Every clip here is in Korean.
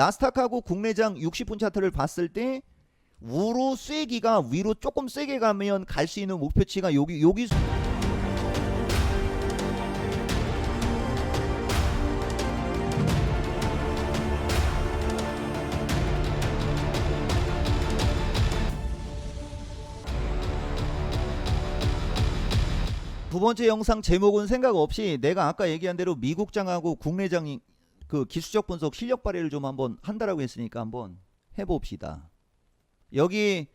나스닥하고 국내장 60분 차트를 봤을 때 우로 쐐기가 위로 조금 세게 가면 갈 수 있는 목표치가 여기 여기 수- 두 번째 영상 제목은 생각 없이 내가 아까 얘기한 대로 미국장하고 국내장이 그 기술적 분석 실력 발휘를 좀 한번 한다라고 했으니까 한번 해봅시다. 여기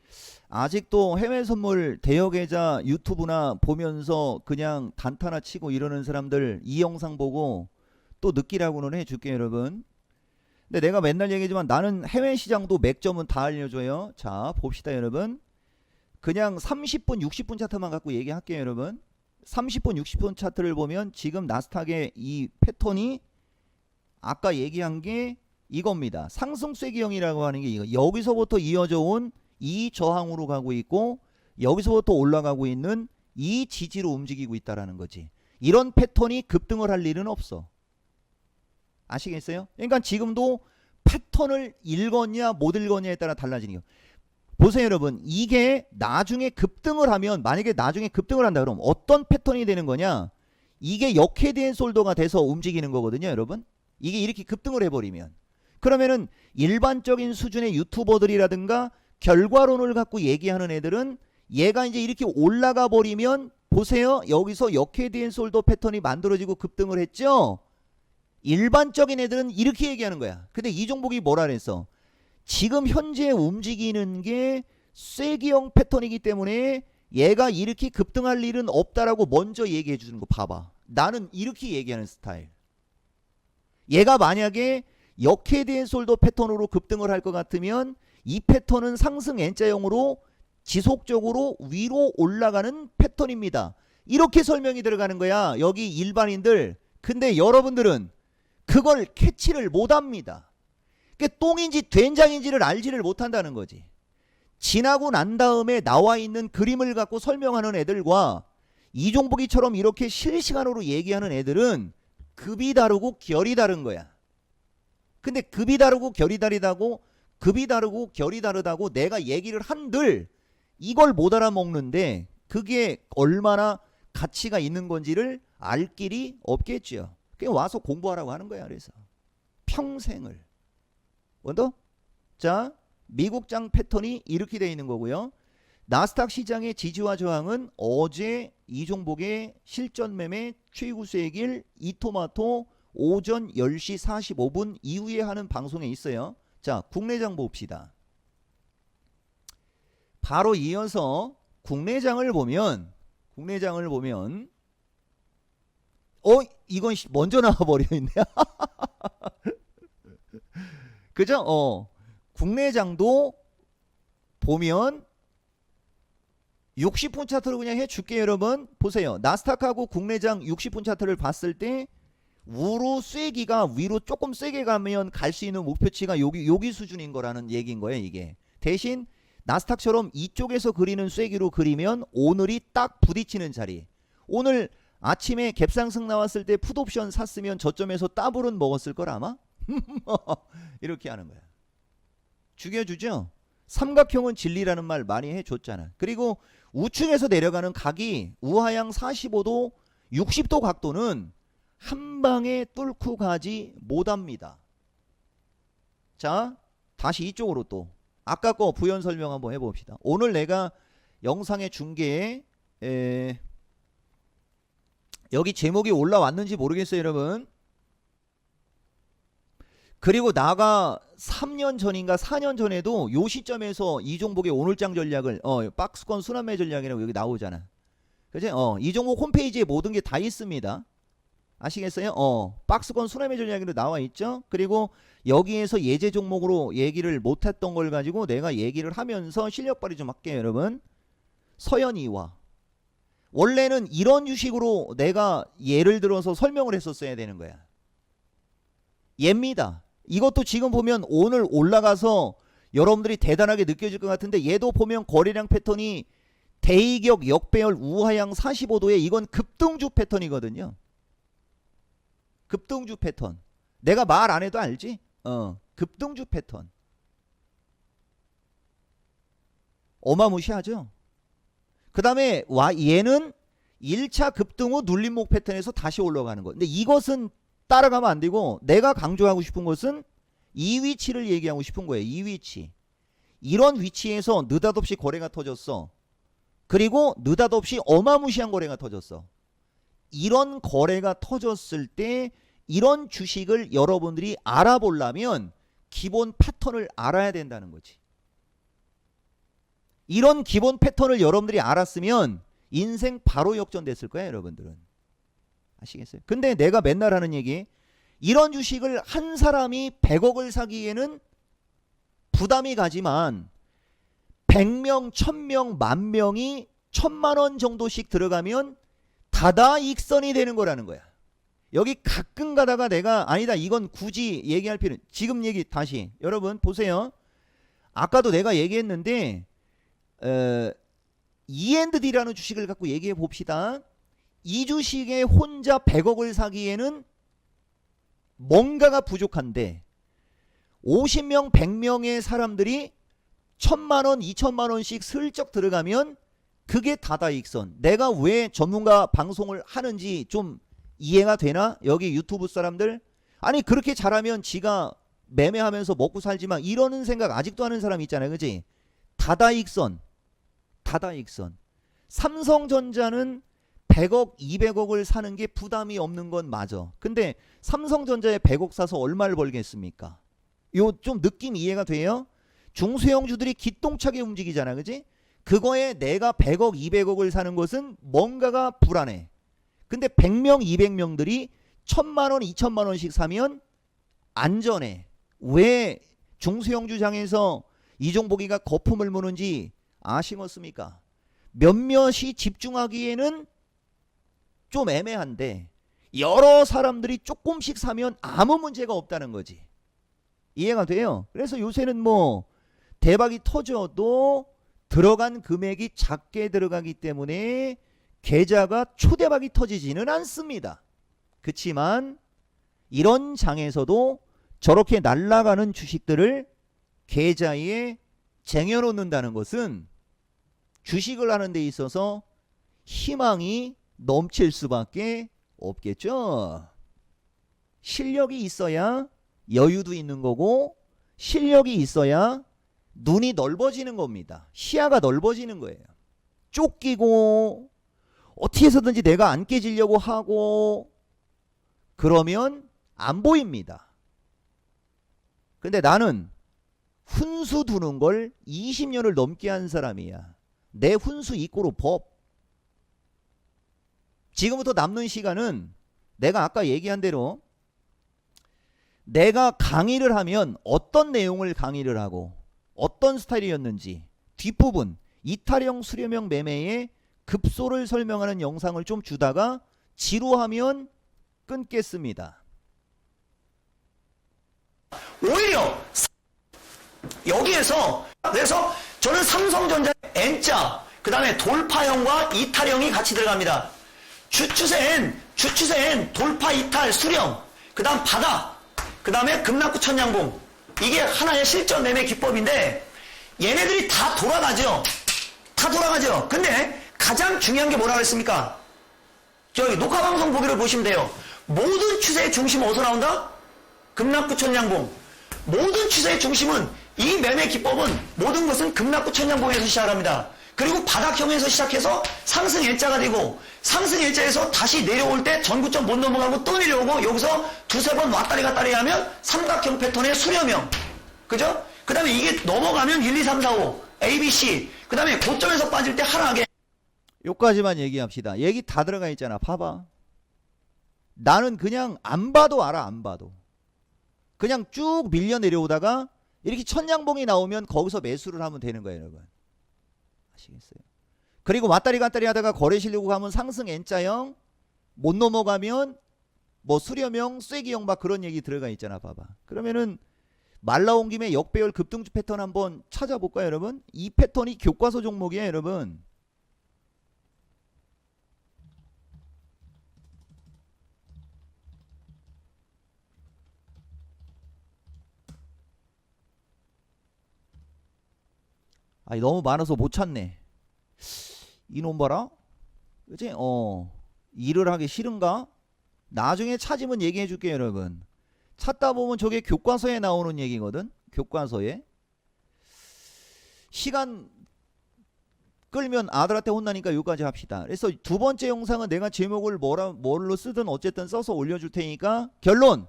아직도 해외 선물 대여 계좌 유튜브나 보면서 그냥 단타나 치고 이러는 사람들 이 영상 보고 또 느끼라고는 해줄게요 여러분. 근데 내가 맨날 얘기하지만 나는 해외 시장도 맥점은 다 알려줘요. 자 봅시다 여러분. 그냥 30분 60분 차트만 갖고 얘기할게요 여러분. 30분 60분 차트를 보면 지금 나스닥의 이 패턴이 아까 얘기한 게 이겁니다. 상승 쐐기형이라고 하는 게 이거. 여기서부터 이어져 온 이 저항으로 가고 있고 여기서부터 올라가고 있는 이 지지로 움직이고 있다라는 거지. 이런 패턴이 급등을 할 일은 없어. 아시겠어요? 그러니까 지금도 패턴을 읽었냐 못 읽었냐에 따라 달라지는 거. 보세요 여러분 이게 나중에 급등을 하면 만약에 나중에 급등을 한다 그러면 어떤 패턴이 되는 거냐 이게 역헤드 앤 솔더가 돼서 움직이는 거거든요 여러분 이게 이렇게 급등을 해버리면 그러면은 일반적인 수준의 유튜버들이라든가 결과론을 갖고 얘기하는 애들은 얘가 이제 이렇게 올라가 버리면 보세요 여기서 역헤드앤 솔더 패턴이 만들어지고 급등을 했죠 일반적인 애들은 이렇게 얘기하는 거야 근데 이 종목이 뭐라 그랬어 지금 현재 움직이는 게 쐐기형 패턴이기 때문에 얘가 이렇게 급등할 일은 없다라고 먼저 얘기해 주는 거 봐봐. 나는 이렇게 얘기하는 스타일. 얘가 만약에 역헤드앤 솔더 패턴으로 급등을 할 것 같으면 이 패턴은 상승 N자형으로 지속적으로 위로 올라가는 패턴입니다. 이렇게 설명이 들어가는 거야. 여기 일반인들. 근데 여러분들은 그걸 캐치를 못 합니다. 그 똥인지 된장인지를 알지를 못한다는 거지. 지나고 난 다음에 나와 있는 그림을 갖고 설명하는 애들과 이종복이처럼 이렇게 실시간으로 얘기하는 애들은 급이 다르고 결이 다른 거야. 근데 급이 다르고 결이 다르다고 급이 다르고 결이 다르다고 내가 얘기를 한들 이걸 못 알아먹는데 그게 얼마나 가치가 있는 건지를 알 길이 없겠죠. 그냥 와서 공부하라고 하는 거야. 그래서 평생을 원더? 자, 미국장 패턴이 이렇게 되어 있는 거고요. 나스닥 시장의 지지와 저항은 어제 이종복의 실전 매매 최고 수익일 이토마토 오전 10시 45분 이후에 하는 방송에 있어요. 자, 국내장 봅시다. 바로 이어서 국내장을 보면 국내장을 보면 어 이건 씨, 먼저 나와 버려 있네. 그죠? 어. 국내장도 보면 60분 차트로 그냥 해줄게요, 여러분. 보세요. 나스닥하고 국내장 60분 차트를 봤을 때 우로 쐐기가 위로 조금 세게 가면 갈 수 있는 목표치가 여기 여기 수준인 거라는 얘기인 거예요, 이게. 대신 나스닥처럼 이쪽에서 그리는 쐐기로 그리면 오늘이 딱 부딪히는 자리. 오늘 아침에 갭상승 나왔을 때 풋옵션 샀으면 저점에서 따블은 먹었을 걸 아마? 이렇게 하는 거야. 죽여주죠. 삼각형은 진리라는 말 많이 해줬잖아. 그리고 우측에서 내려가는 각이 우하향 45도, 60도 각도는 한 방에 뚫고 가지 못합니다. 자, 다시 이쪽으로 또 아까 거 부연 설명 한번 해봅시다. 오늘 내가 영상의 중계에 에, 여기 제목이 올라왔는지 모르겠어요, 여러분. 그리고 나가 3년 전인가 4년 전에도 요 시점에서 이종복의 오늘장 전략을 어 박스권 순환매 전략이라고 여기 나오잖아. 그지? 어 이종복 홈페이지에 모든 게 다 있습니다. 아시겠어요? 어 박스권 순환매 전략으로 나와 있죠. 그리고 여기에서 예제 종목으로 얘기를 못했던 걸 가지고 내가 얘기를 하면서 실력 발휘 좀 할게요, 여러분. 서현이와 원래는 이런 유식으로 내가 예를 들어서 설명을 했었어야 되는 거야. 얘입니다. 이것도 지금 보면 오늘 올라가서 여러분들이 대단하게 느껴질 것 같은데 얘도 보면 거래량 패턴이 대이격 역배열 우하향 45도에 이건 급등주 패턴이거든요. 급등주 패턴. 내가 말 안 해도 알지? 어. 급등주 패턴. 어마무시하죠? 그 다음에 와 얘는 1차 급등 후 눌림목 패턴에서 다시 올라가는 거. 근데 이것은 따라가면 안 되고 내가 강조하고 싶은 것은 이 위치를 얘기하고 싶은 거예요. 이 위치. 이런 위치에서 느닷없이 거래가 터졌어. 그리고 느닷없이 어마무시한 거래가 터졌어. 이런 거래가 터졌을 때 이런 주식을 여러분들이 알아보려면 기본 패턴을 알아야 된다는 거지. 이런 기본 패턴을 여러분들이 알았으면 인생 바로 역전됐을 거야, 여러분들은. 아시겠어요? 근데 내가 맨날 하는 얘기, 이런 주식을 한 사람이 100억을 사기에는 부담이 가지만 100명, 1000명, 만 명이 천만 원 정도씩 들어가면 다다익선이 되는 거라는 거야. 여기 가끔 가다가 내가 아니다 이건 굳이 얘기할 필요 지금 얘기 다시 여러분 보세요. 아까도 내가 얘기했는데 어, E&D라는 주식을 갖고 얘기해 봅시다. 이 주식에 혼자 100억을 사기에는 뭔가가 부족한데 50명, 100명의 사람들이 천만 원, 이천만 원씩 슬쩍 들어가면 그게 다다익선. 내가 왜 전문가 방송을 하는지 좀 이해가 되나? 여기 유튜브 사람들? 아니 그렇게 잘하면 지가 매매하면서 먹고 살지만 이러는 생각 아직도 하는 사람 있잖아요. 그지? 다다익선. 다다익선. 삼성전자는 100억, 200억을 사는 게 부담이 없는 건 맞아. 근데 삼성전자에 100억 사서 얼마를 벌겠습니까? 요 좀 느낌 이해가 돼요? 중소형주들이 기똥차게 움직이잖아. 그지? 그거에 내가 100억, 200억을 사는 것은 뭔가가 불안해. 근데 100명, 200명들이 1000만 원, 2천만 원씩 사면 안전해. 왜 중소형주장에서 이종복이가 거품을 무는지 아시겠습니까? 몇몇이 집중하기에는 좀 애매한데 여러 사람들이 조금씩 사면 아무 문제가 없다는 거지. 이해가 돼요? 그래서 요새는 뭐 대박이 터져도 들어간 금액이 작게 들어가기 때문에 계좌가 초대박이 터지지는 않습니다. 그렇지만 이런 장에서도 저렇게 날아가는 주식들을 계좌에 쟁여놓는다는 것은 주식을 하는 데 있어서 희망이 넘칠 수밖에 없겠죠. 실력이 있어야 여유도 있는 거고 실력이 있어야 눈이 넓어지는 겁니다. 시야가 넓어지는 거예요. 쫓기고 어떻게 해서든지 내가 안 깨지려고 하고 그러면 안 보입니다. 근데 나는 훈수 두는 걸 20년을 넘게 한 사람이야. 내 훈수 이꼬로 법. 지금부터 남는 시간은 내가 아까 얘기한 대로 내가 강의를 하면 어떤 내용을 강의를 하고 어떤 스타일이었는지 뒷부분 이탈형 수렴형 매매의 급소를 설명하는 영상을 좀 주다가 지루하면 끊겠습니다. 오히려 여기에서 그래서 저는 삼성전자 N자 그 다음에 돌파형과 이탈형이 같이 들어갑니다. 주추세엔 주추세엔 돌파 이탈 수령 그 다음 바닥 그 다음에 급락구 천양봉 이게 하나의 실전 매매 기법인데 얘네들이 다 돌아가죠. 다 돌아가죠. 근데 가장 중요한 게 뭐라고 했습니까? 저기 녹화방송 보기를 보시면 돼요. 모든 추세의 중심은 어디서 나온다? 급락구 천양봉. 모든 추세의 중심은 이 매매 기법은 모든 것은 급락구 천양봉에서 시작합니다. 그리고 바닥형에서 시작해서 상승 L자가 되고 상승 L자에서 다시 내려올 때 전구점 못 넘어가고 또 내려오고 여기서 두세 번 왔다리 갔다리 하면 삼각형 패턴의 수렴형. 그죠? 그 다음에 이게 넘어가면 1, 2, 3, 4, 5 A, B, C 그 다음에 고점에서 빠질 때 하락에 요까지만 얘기합시다. 얘기 다 들어가 있잖아. 봐봐. 나는 그냥 안 봐도 알아. 안 봐도. 그냥 쭉 밀려 내려오다가 이렇게 천냥봉이 나오면 거기서 매수를 하면 되는 거예요, 여러분. 아시겠어요? 그리고 왔다리 갔다리 하다가 거래 실려고 가면 상승 N자형 못 넘어가면 뭐 수렴형, 쐐기형 막 그런 얘기 들어가 있잖아. 봐봐. 그러면은 말 나온 김에 역배열 급등주 패턴 한번 찾아볼까요, 여러분? 이 패턴이 교과서 종목이에요, 여러분. 아니 너무 많아서 못 찾네. 이놈 봐라. 그치? 어. 일을 하기 싫은가? 나중에 찾으면 얘기해 줄게요, 여러분. 찾다 보면 저게 교과서에 나오는 얘기거든. 교과서에. 시간 끌면 아들한테 혼나니까 여기까지 합시다. 그래서 두 번째 영상은 내가 제목을 뭐라 뭘로 쓰든 어쨌든 써서 올려줄 테니까 결론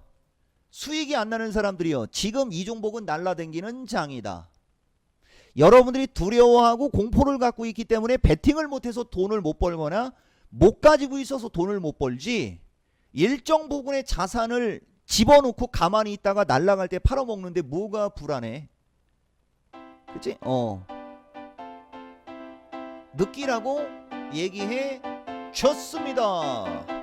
수익이 안 나는 사람들이요. 지금 이종복은 날라댕기는 장이다. 여러분들이 두려워하고 공포를 갖고 있기 때문에 베팅을 못해서 돈을 못 벌거나 못 가지고 있어서 돈을 못 벌지 일정 부분의 자산을 집어넣고 가만히 있다가 날라갈 때 팔아먹는데 뭐가 불안해? 그치? 어. 느끼라고 얘기해 줬습니다.